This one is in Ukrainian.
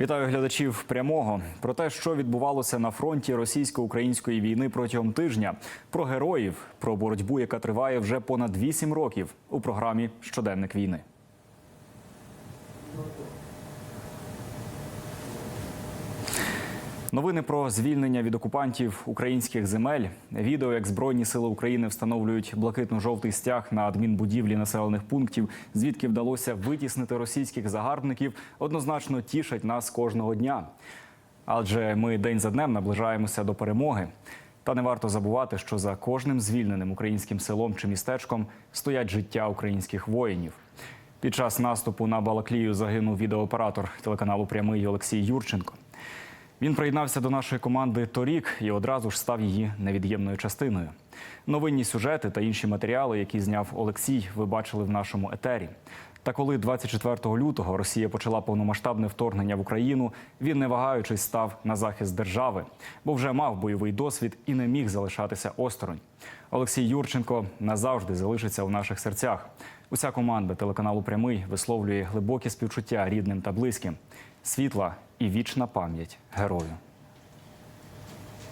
Вітаю глядачів прямого про те, що відбувалося на фронті російсько-української війни протягом тижня, про героїв, про боротьбу, яка триває вже понад 8 років у програмі Щоденник війни. Новини про звільнення від окупантів українських земель. Відео, як Збройні сили України встановлюють блакитно-жовтий стяг на адмінбудівлі населених пунктів, звідки вдалося витіснити російських загарбників, однозначно тішать нас кожного дня. Адже ми день за днем наближаємося до перемоги. Та не варто забувати, що за кожним звільненим українським селом чи містечком стоять життя українських воїнів. Під час наступу на Балаклію загинув відеооператор телеканалу Прямий Олексій Юрченко. Він приєднався до нашої команди торік і одразу ж став її невід'ємною частиною. Новинні сюжети та інші матеріали, які зняв Олексій, ви бачили в нашому етері. Та коли 24 лютого Росія почала повномасштабне вторгнення в Україну, він не вагаючись став на захист держави, бо вже мав бойовий досвід і не міг залишатися осторонь. Олексій Юрченко назавжди залишиться у наших серцях. Уся команда телеканалу Прямий висловлює глибокі співчуття рідним та близьким. Світла і вічна пам'ять герою.